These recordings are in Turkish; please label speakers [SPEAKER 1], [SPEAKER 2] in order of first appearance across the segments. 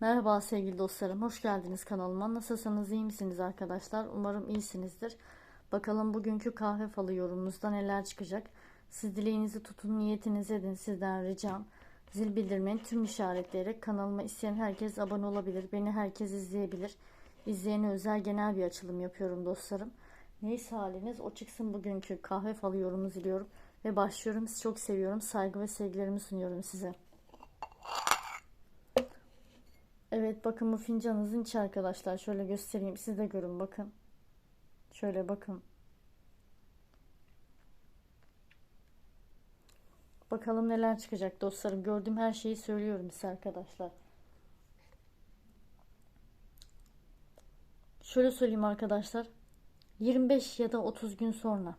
[SPEAKER 1] Merhaba sevgili dostlarım, hoş geldiniz kanalıma. Nasılsınız, iyi misiniz arkadaşlar? Umarım iyisinizdir. Bakalım bugünkü kahve falı yorumunuzda neler çıkacak? Siz dileğinizi tutun, niyetinizi edin sizden ricam. Zil bildirmeyi tüm işaretleyerek kanalıma isteyen herkes abone olabilir. Beni herkes izleyebilir. İzleyene özel genel bir açılım yapıyorum dostlarım. Neyse haliniz o çıksın bugünkü kahve falı yorumunuzu diliyorum. Ve başlıyorum. Sizi çok seviyorum. Saygı ve sevgilerimi sunuyorum size. Evet bakın bu fincanınızın içi arkadaşlar. Şöyle göstereyim. Siz de görün bakın. Şöyle bakın. Bakalım neler çıkacak dostlarım. Gördüğüm her şeyi söylüyorum size arkadaşlar. Şöyle söyleyeyim arkadaşlar. 25 ya da 30 gün sonra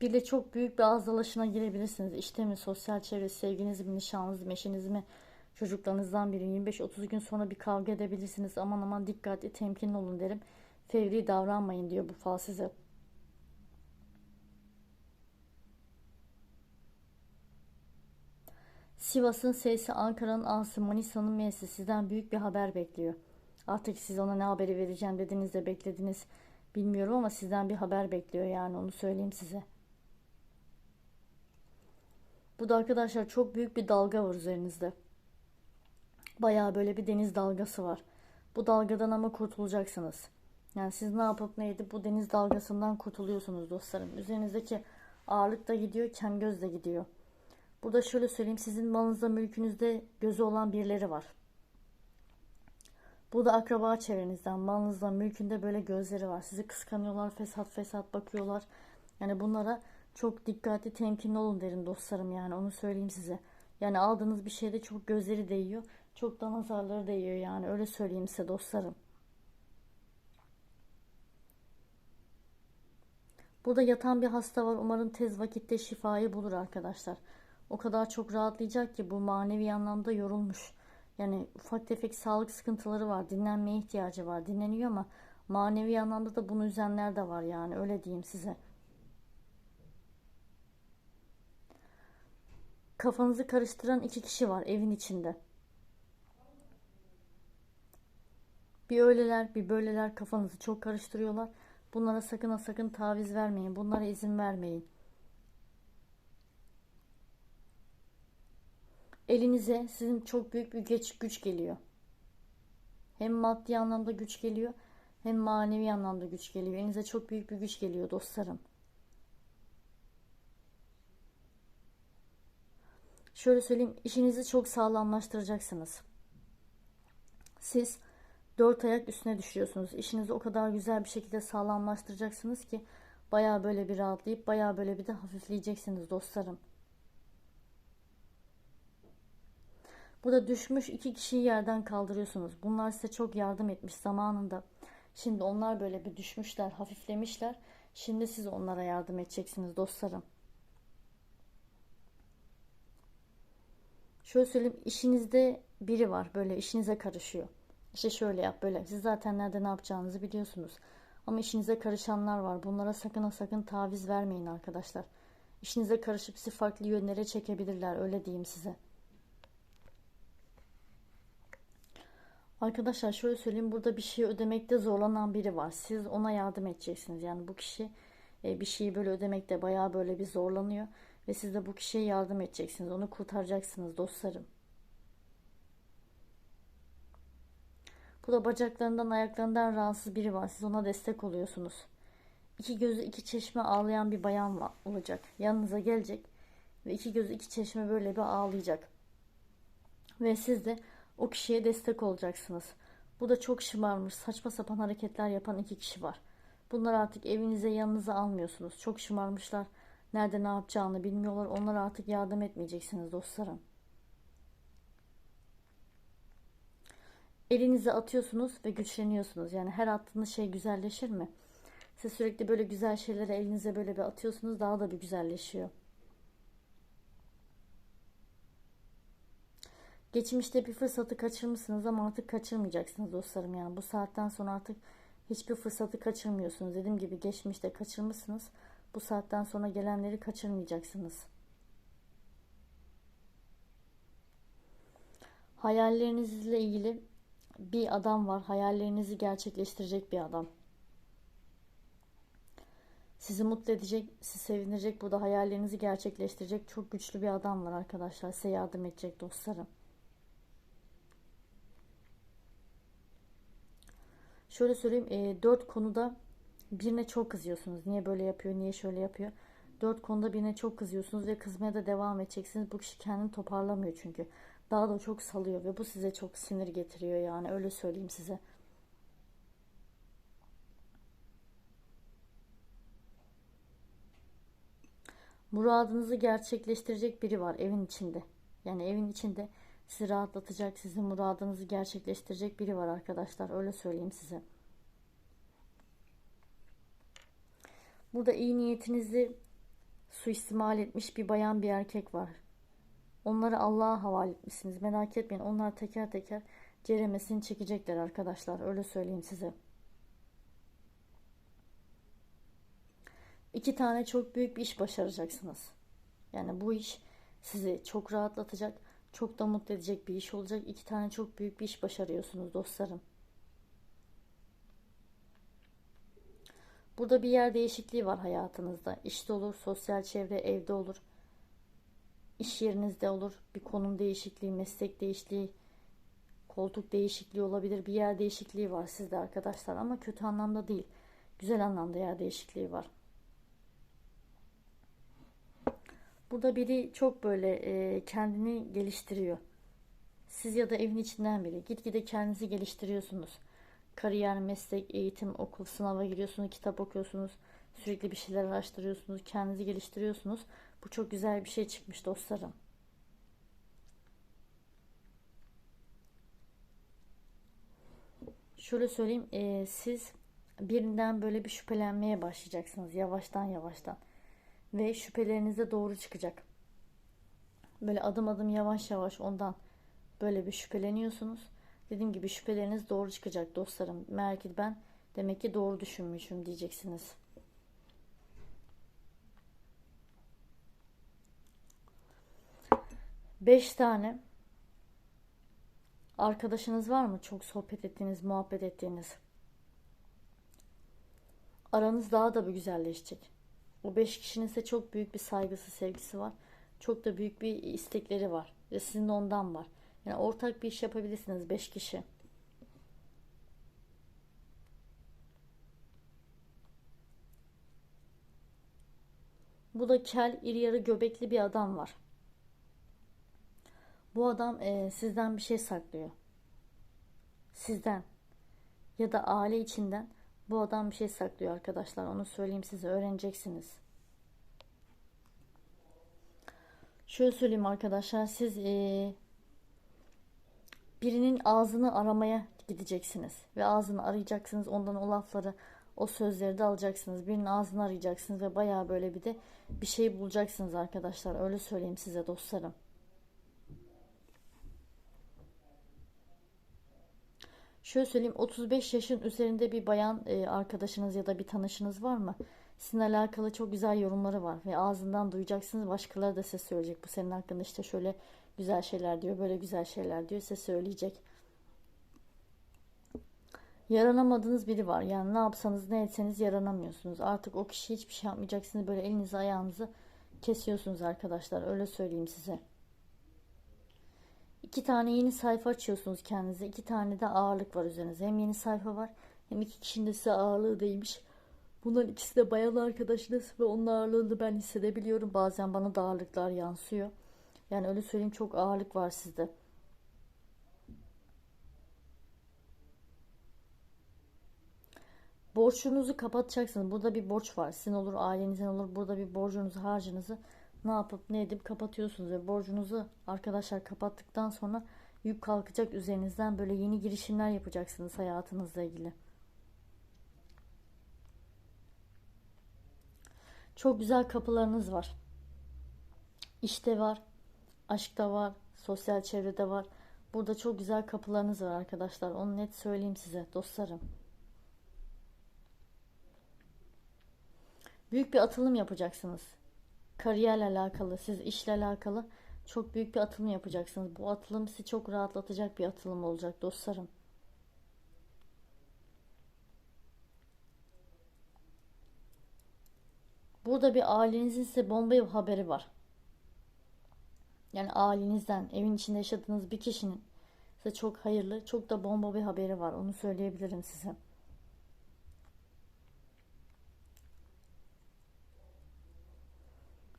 [SPEAKER 1] bir de çok büyük bir azdalaşına girebilirsiniz. İşte mi, sosyal çevre, sevginiz mi, nişanlınız mı, eşiniz mi, çocuklarınızdan biri 25-30 gün sonra bir kavga edebilirsiniz. Aman aman dikkatli, temkinli olun derim. Fevri davranmayın diyor bu fal size. Sivas'ın S'si, Ankara'nın A'sı, Manisa'nın M'si sizden büyük bir haber bekliyor. Artık siz ona ne haberi vereceğim dediniz de beklediniz bilmiyorum ama sizden bir haber bekliyor yani onu söyleyeyim size. Bu da arkadaşlar çok büyük bir dalga var üzerinizde. Bayağı böyle bir deniz dalgası var. Bu dalgadan ama kurtulacaksınız. Yani siz ne yapıp ne edip bu deniz dalgasından kurtuluyorsunuz dostlarım. Üzerinizdeki ağırlık da gidiyor, kem göz de gidiyor. Burada şöyle söyleyeyim sizin malınızda mülkünüzde gözü olan birileri var. Bu da akraba çevrenizden, malınızda, mülkünde böyle gözleri var. Sizi kıskanıyorlar, fesat fesat bakıyorlar. Yani bunlara çok dikkatli, temkinli olun derim dostlarım yani onu söyleyeyim size. Yani aldığınız bir şeyde çok gözleri değiyor. Çok da nazarları değiyor yani öyle söyleyeyim size dostlarım. Burada yatan bir hasta var. Umarım tez vakitte şifayı bulur arkadaşlar. O kadar çok rahatlayacak ki bu manevi anlamda yorulmuş. Yani ufak tefek sağlık sıkıntıları var. Dinlenmeye ihtiyacı var. Dinleniyor ama manevi anlamda da bunu üzenler de var yani öyle diyeyim size. Kafanızı karıştıran iki kişi var evin içinde. Bir öyleler bir böyleler kafanızı çok karıştırıyorlar. Bunlara sakın ha sakın taviz vermeyin. Bunlara izin vermeyin. Elinize sizin çok büyük bir güç, güç geliyor. Hem maddi anlamda güç geliyor hem manevi anlamda güç geliyor. Elinize çok büyük bir güç geliyor dostlarım. Şöyle söyleyeyim işinizi çok sağlamlaştıracaksınız. Siz dört ayak üstüne düşüyorsunuz. İşinizi o kadar güzel bir şekilde sağlamlaştıracaksınız ki baya böyle bir rahatlayıp baya böyle bir de hafifleyeceksiniz dostlarım. Burada düşmüş iki kişiyi yerden kaldırıyorsunuz. Bunlar size çok yardım etmiş zamanında. Şimdi onlar böyle bir düşmüşler, hafiflemişler. Şimdi siz onlara yardım edeceksiniz dostlarım. Şöyle söyleyeyim işinizde biri var böyle işinize karışıyor. İşte şöyle yap böyle. Siz zaten nerede ne yapacağınızı biliyorsunuz. Ama işinize karışanlar var. Bunlara sakın sakın taviz vermeyin arkadaşlar. İşinize karışıp sizi farklı yönlere çekebilirler. Öyle diyeyim size. Arkadaşlar şöyle söyleyeyim. Burada bir şey ödemekte zorlanan biri var. Siz ona yardım edeceksiniz. Yani bu kişi e, bir şeyi böyle ödemekte bayağı böyle bir zorlanıyor. Ve siz de bu kişiye yardım edeceksiniz. Onu kurtaracaksınız dostlarım. Bu da bacaklarından ayaklarından rahatsız biri var. Siz ona destek oluyorsunuz. İki gözü iki çeşme ağlayan bir bayan var, olacak. Yanınıza gelecek ve iki gözü iki çeşme böyle bir ağlayacak. Ve siz de o kişiye destek olacaksınız. Bu da çok şımarmış, saçma sapan hareketler yapan iki kişi var. Bunlar artık evinize yanınıza almıyorsunuz. Çok şımarmışlar. Nerede ne yapacağını bilmiyorlar. Onlara artık yardım etmeyeceksiniz dostlarım. Elinize atıyorsunuz ve güçleniyorsunuz. Yani her attığınız şey güzelleşir mi? Siz sürekli böyle güzel şeyleri elinize böyle bir atıyorsunuz daha da bir güzelleşiyor. Geçmişte bir fırsatı kaçırmışsınız ama artık kaçırmayacaksınız dostlarım. Yani bu saatten sonra artık hiçbir fırsatı kaçırmıyorsunuz. Dediğim gibi geçmişte kaçırmışsınız. Bu saatten sonra gelenleri kaçırmayacaksınız. Hayallerinizle ilgili bir adam var. Hayallerinizi gerçekleştirecek bir adam. Sizi mutlu edecek, sizi sevindirecek, burada hayallerinizi gerçekleştirecek çok güçlü bir adam var arkadaşlar. Size yardım edecek dostlarım. Şöyle söyleyeyim, e, dört konuda birine çok kızıyorsunuz. Niye böyle yapıyor, niye şöyle yapıyor. Dört konuda birine çok kızıyorsunuz ve kızmaya da devam edeceksiniz. Bu kişi kendini toparlamıyor çünkü. Daha da çok salıyor ve bu size çok sinir getiriyor yani öyle söyleyeyim size. Muradınızı gerçekleştirecek biri var evin içinde. Yani evin içinde sizi rahatlatacak, sizin muradınızı gerçekleştirecek biri var arkadaşlar. Öyle söyleyeyim size. Burada iyi niyetinizi suistimal etmiş bir bayan bir erkek var. Onları Allah'a havale etmişsiniz. Merak etmeyin. Onlar teker teker ceremesini çekecekler arkadaşlar. Öyle söyleyeyim size. İki tane çok büyük bir iş başaracaksınız. Yani bu iş sizi çok rahatlatacak, çok da mutlu edecek bir iş olacak. İki tane çok büyük bir iş başarıyorsunuz dostlarım. Burada bir yer değişikliği var hayatınızda. İşte olur, sosyal çevre, evde olur. İş yerinizde olur. Bir konum değişikliği, meslek değişikliği, koltuk değişikliği olabilir. Bir yer değişikliği var sizde arkadaşlar ama kötü anlamda değil. Güzel anlamda yer değişikliği var. Burada biri çok böyle e, kendini geliştiriyor. Siz ya da evin içinden biri. Gitgide kendinizi geliştiriyorsunuz. Kariyer, meslek, eğitim, okul, sınava giriyorsunuz, kitap okuyorsunuz. Sürekli bir şeyler araştırıyorsunuz, kendinizi geliştiriyorsunuz. Bu çok güzel bir şey çıkmış dostlarım. Şöyle söyleyeyim, e, siz birinden böyle bir şüphelenmeye başlayacaksınız yavaştan yavaştan ve şüphelerinize doğru çıkacak. Böyle adım adım yavaş yavaş ondan böyle bir şüpheleniyorsunuz. Dediğim gibi şüpheleriniz doğru çıkacak dostlarım. Meğer ben demek ki doğru düşünmüşüm diyeceksiniz. Beş tane arkadaşınız var mı? Çok sohbet ettiğiniz, muhabbet ettiğiniz. Aranız daha da bir güzelleşecek. O beş kişinin ise çok büyük bir saygısı, sevgisi var. Çok da büyük bir istekleri var. Ve sizin de ondan var. Yani ortak bir iş yapabilirsiniz beş kişi. Bu da kel, iri yarı göbekli bir adam var. Bu adam e, sizden bir şey saklıyor. Sizden ya da aile içinden bu adam bir şey saklıyor arkadaşlar. Onu söyleyeyim size öğreneceksiniz. Şöyle söyleyeyim arkadaşlar. Siz e, birinin ağzını aramaya gideceksiniz. Ve ağzını arayacaksınız. Ondan o lafları, o sözleri de alacaksınız. Birinin ağzını arayacaksınız ve bayağı böyle bir de bir şey bulacaksınız arkadaşlar. Öyle söyleyeyim size dostlarım. Şöyle söyleyeyim 35 yaşın üzerinde bir bayan e, arkadaşınız ya da bir tanışınız var mı? Sizinle alakalı çok güzel yorumları var ve ağzından duyacaksınız. Başkaları da size söyleyecek. Bu senin hakkında işte şöyle güzel şeyler diyor, böyle güzel şeyler diyor size söyleyecek. Yaranamadığınız biri var. Yani ne yapsanız ne etseniz yaranamıyorsunuz. Artık o kişi hiçbir şey yapmayacaksınız. Böyle elinizi ayağınızı kesiyorsunuz arkadaşlar. Öyle söyleyeyim size. İki tane yeni sayfa açıyorsunuz kendinize. İki tane de ağırlık var üzerinizde. Hem yeni sayfa var hem iki kişinin de size ağırlığı değmiş. Bunların ikisi de bayan arkadaşınız ve onun ağırlığını ben hissedebiliyorum. Bazen bana da ağırlıklar yansıyor. Yani öyle söyleyeyim çok ağırlık var sizde. Borçlunuzu kapatacaksınız. Burada bir borç var. Sizin olur, ailenizin olur. Burada bir borcunuzu, harcınızı ne yapıp ne edip kapatıyorsunuz ve borcunuzu arkadaşlar kapattıktan sonra yük kalkacak üzerinizden böyle yeni girişimler yapacaksınız hayatınızla ilgili. Çok güzel kapılarınız var. İşte var, aşkta var, sosyal çevrede var. Burada çok güzel kapılarınız var arkadaşlar. Onu net söyleyeyim size dostlarım. Büyük bir atılım yapacaksınız kariyerle alakalı, siz işle alakalı Çok büyük bir atılım yapacaksınız. Bu atılım sizi çok rahatlatacak bir atılım olacak dostlarım. Burada bir ailenizin size bomba haberi var. Yani ailenizden, evin içinde yaşadığınız bir kişinin size çok hayırlı, çok da bomba bir haberi var. Onu söyleyebilirim size.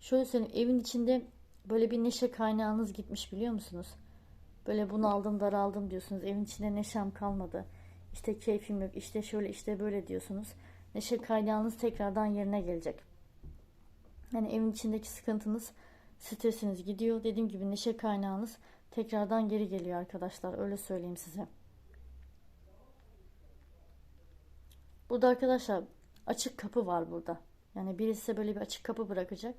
[SPEAKER 1] Şöyle söyleyeyim, evin içinde böyle bir neşe kaynağınız gitmiş biliyor musunuz? Böyle bunu aldım daraldım diyorsunuz. Evin içinde neşem kalmadı. İşte keyfim yok. İşte şöyle işte böyle diyorsunuz. Neşe kaynağınız tekrardan yerine gelecek. Yani evin içindeki sıkıntınız, stresiniz gidiyor. Dediğim gibi neşe kaynağınız tekrardan geri geliyor arkadaşlar. Öyle söyleyeyim size. Burada arkadaşlar açık kapı var burada. Yani birisi böyle bir açık kapı bırakacak.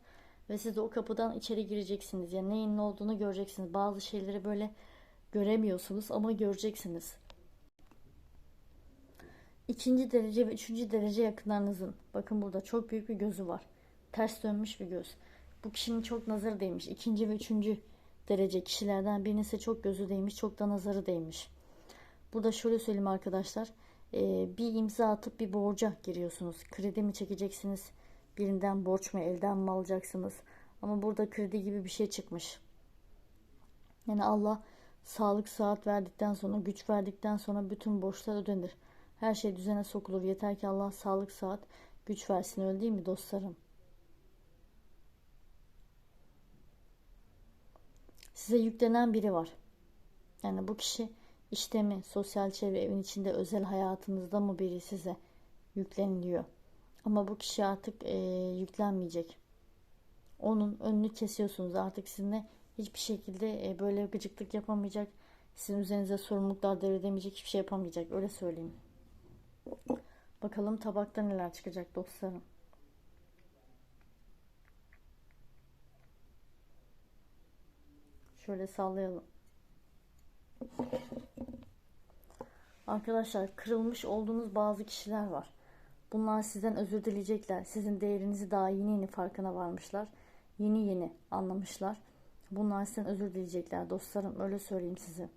[SPEAKER 1] Ve siz de o kapıdan içeri gireceksiniz. Yani neyin ne olduğunu göreceksiniz. Bazı şeyleri böyle göremiyorsunuz ama göreceksiniz. İkinci derece ve üçüncü derece yakınlarınızın bakın burada çok büyük bir gözü var. Ters dönmüş bir göz. Bu kişinin çok nazarı değmiş. İkinci ve üçüncü derece kişilerden birinin ise çok gözü değmiş. Çok da nazarı değmiş. Burada şöyle söyleyeyim arkadaşlar. bir imza atıp bir borca giriyorsunuz. Kredi mi çekeceksiniz? Birinden borç mu elden mi alacaksınız? Ama burada kredi gibi bir şey çıkmış. Yani Allah sağlık saat verdikten sonra, güç verdikten sonra bütün borçlar ödenir. Her şey düzene sokulur. Yeter ki Allah sağlık saat güç versin öyle değil mi dostlarım? Size yüklenen biri var. Yani bu kişi işte mi, sosyal çevre, evin içinde, özel hayatınızda mı biri size yükleniliyor? Ama bu kişi artık e, yüklenmeyecek. Onun önünü kesiyorsunuz. Artık sizinle hiçbir şekilde e, böyle gıcıklık yapamayacak. Sizin üzerinize sorumluluklar devredemeyecek. Hiçbir şey yapamayacak. Öyle söyleyeyim. Bakalım tabakta neler çıkacak dostlarım. Şöyle sallayalım. Arkadaşlar kırılmış olduğunuz bazı kişiler var. Bunlar sizden özür dileyecekler. Sizin değerinizi daha yeni yeni farkına varmışlar. Yeni yeni anlamışlar. Bunlar sizden özür dileyecekler dostlarım. Öyle söyleyeyim size.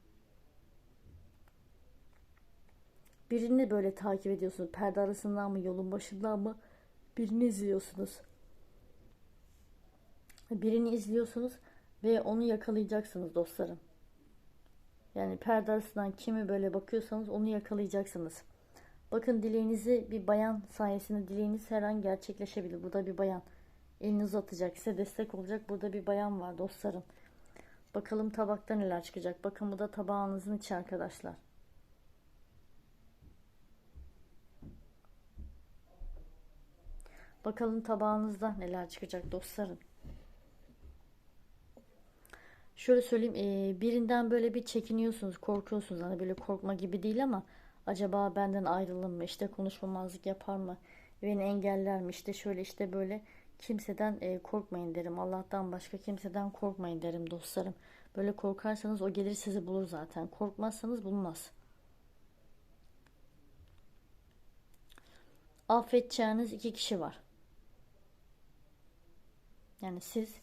[SPEAKER 1] Birini böyle takip ediyorsunuz. Perde arasından mı, yolun başından mı birini izliyorsunuz. Birini izliyorsunuz ve onu yakalayacaksınız dostlarım. Yani perde arasından kimi böyle bakıyorsanız onu yakalayacaksınız. Bakın dileğinizi bir bayan sayesinde dileğiniz her an gerçekleşebilir. Burada bir bayan elini uzatacak size destek olacak. Burada bir bayan var dostlarım. Bakalım tabakta neler çıkacak. Bakın bu da tabağınızın içi arkadaşlar. Bakalım tabağınızda neler çıkacak dostlarım. Şöyle söyleyeyim birinden böyle bir çekiniyorsunuz korkuyorsunuz hani böyle korkma gibi değil ama Acaba benden ayrılır mı? İşte konuşmamazlık yapar mı? Beni engeller mi? İşte şöyle işte böyle kimseden e, korkmayın derim. Allah'tan başka kimseden korkmayın derim dostlarım. Böyle korkarsanız o gelir sizi bulur zaten. Korkmazsanız bulmaz. Affedeceğiniz iki kişi var. Yani siz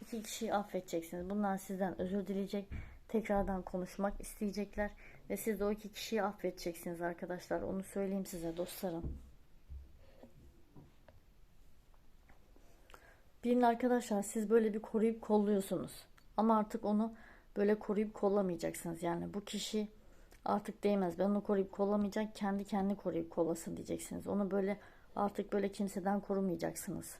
[SPEAKER 1] iki kişiyi affedeceksiniz. Bunlar sizden özür dileyecek. Tekrardan konuşmak isteyecekler. Ve siz de o iki kişiyi affedeceksiniz arkadaşlar. Onu söyleyeyim size dostlarım. Birini arkadaşlar siz böyle bir koruyup kolluyorsunuz. Ama artık onu böyle koruyup kollamayacaksınız. Yani bu kişi artık değmez. Ben onu koruyup kollamayacak. Kendi kendini koruyup kollasın diyeceksiniz. Onu böyle artık böyle kimseden korumayacaksınız.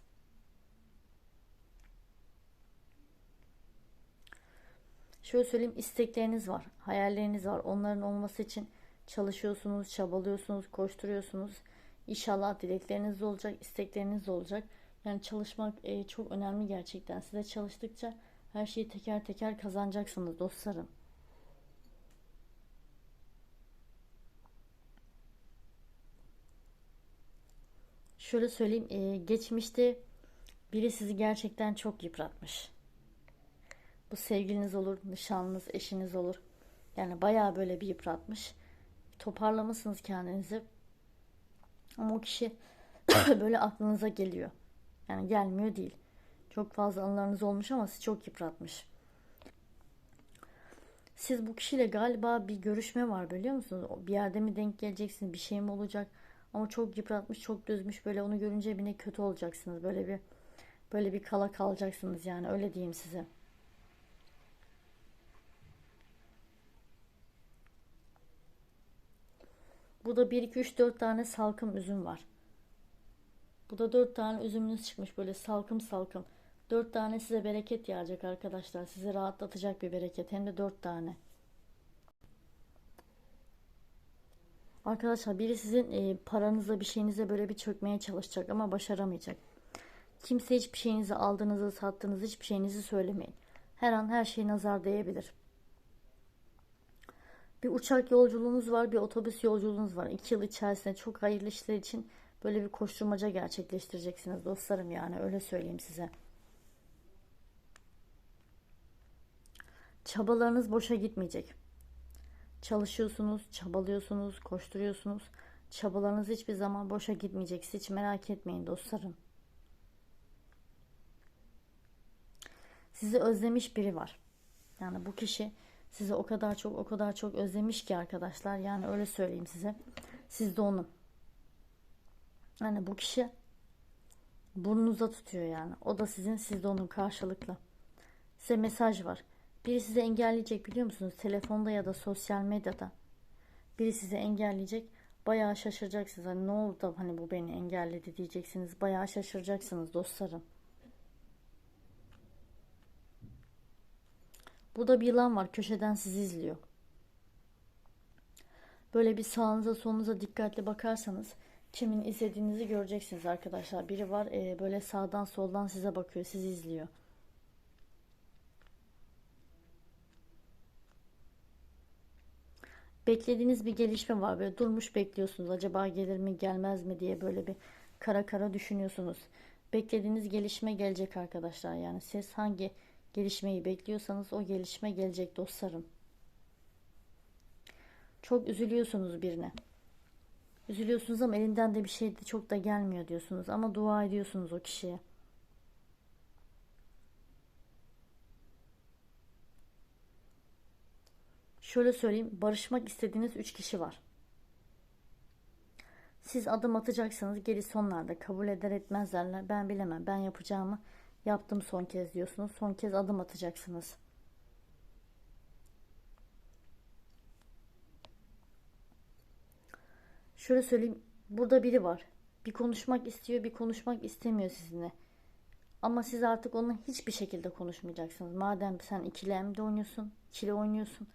[SPEAKER 1] Şöyle söyleyeyim istekleriniz var, hayalleriniz var. Onların olması için çalışıyorsunuz, çabalıyorsunuz, koşturuyorsunuz. İnşallah dilekleriniz olacak, istekleriniz olacak. Yani çalışmak e, çok önemli gerçekten. Size çalıştıkça her şeyi teker teker kazanacaksınız dostlarım. Şöyle söyleyeyim, e, geçmişte biri sizi gerçekten çok yıpratmış. Bu sevgiliniz olur, nişanlınız, eşiniz olur. Yani bayağı böyle bir yıpratmış. Toparlamışsınız kendinizi. Ama o kişi böyle aklınıza geliyor. Yani gelmiyor değil. Çok fazla anılarınız olmuş ama sizi çok yıpratmış. Siz bu kişiyle galiba bir görüşme var biliyor musunuz? Bir yerde mi denk geleceksiniz? Bir şey mi olacak? Ama çok yıpratmış, çok düzmüş. Böyle onu görünce yine kötü olacaksınız. Böyle bir böyle bir kala kalacaksınız yani öyle diyeyim size. Burada 1 2 3 4 tane salkım üzüm var. Bu da 4 tane üzümünüz çıkmış böyle salkım salkım. 4 tane size bereket yağacak arkadaşlar. Sizi rahatlatacak bir bereket. Hem de 4 tane. Arkadaşlar biri sizin e, paranıza bir şeyinize böyle bir çökmeye çalışacak ama başaramayacak. Kimse hiçbir şeyinizi aldığınızı sattığınızı hiçbir şeyinizi söylemeyin. Her an her şey nazar değebilir. Bir uçak yolculuğunuz var, bir otobüs yolculuğunuz var. İki yıl içerisinde çok hayırlı işler için böyle bir koşturmaca gerçekleştireceksiniz dostlarım yani öyle söyleyeyim size. Çabalarınız boşa gitmeyecek. Çalışıyorsunuz, çabalıyorsunuz, koşturuyorsunuz. Çabalarınız hiçbir zaman boşa gitmeyecek. Siz hiç merak etmeyin dostlarım. Sizi özlemiş biri var. Yani bu kişi sizi o kadar çok o kadar çok özlemiş ki arkadaşlar. Yani öyle söyleyeyim size. Siz de onu. Yani bu kişi burnunuza tutuyor yani. O da sizin, siz de onun karşılıklı. Size mesaj var. Biri sizi engelleyecek biliyor musunuz? Telefonda ya da sosyal medyada. Biri sizi engelleyecek. Bayağı şaşıracaksınız. Hani ne oldu hani bu beni engelledi diyeceksiniz. Bayağı şaşıracaksınız dostlarım. Burada bir yılan var. Köşeden sizi izliyor. Böyle bir sağınıza solunuza dikkatli bakarsanız kimin izlediğinizi göreceksiniz arkadaşlar. Biri var e, böyle sağdan soldan size bakıyor. Sizi izliyor. Beklediğiniz bir gelişme var. Böyle durmuş bekliyorsunuz. Acaba gelir mi gelmez mi diye böyle bir kara kara düşünüyorsunuz. Beklediğiniz gelişme gelecek arkadaşlar. Yani siz hangi gelişmeyi bekliyorsanız o gelişme gelecek dostlarım. Çok üzülüyorsunuz birine. Üzülüyorsunuz ama elinden de bir şey de çok da gelmiyor diyorsunuz. Ama dua ediyorsunuz o kişiye. Şöyle söyleyeyim, barışmak istediğiniz 3 kişi var. Siz adım atacaksınız, geri sonlarda kabul eder etmezlerler. Ben bilemem, ben yapacağımı yaptım son kez diyorsunuz. Son kez adım atacaksınız. Şöyle söyleyeyim, burada biri var. Bir konuşmak istiyor, bir konuşmak istemiyor sizinle. Ama siz artık onunla hiçbir şekilde konuşmayacaksınız. Madem sen ikili emde oynuyorsun, ikili oynuyorsun.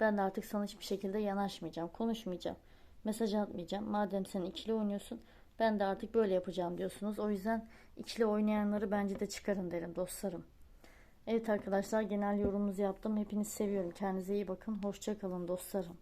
[SPEAKER 1] Ben de artık sana hiçbir şekilde yanaşmayacağım, konuşmayacağım. Mesaj atmayacağım. Madem sen ikili oynuyorsun, ben de artık böyle yapacağım diyorsunuz. O yüzden ikili oynayanları bence de çıkarın derim dostlarım. Evet arkadaşlar genel yorumumuzu yaptım. Hepinizi seviyorum. Kendinize iyi bakın. Hoşça kalın dostlarım.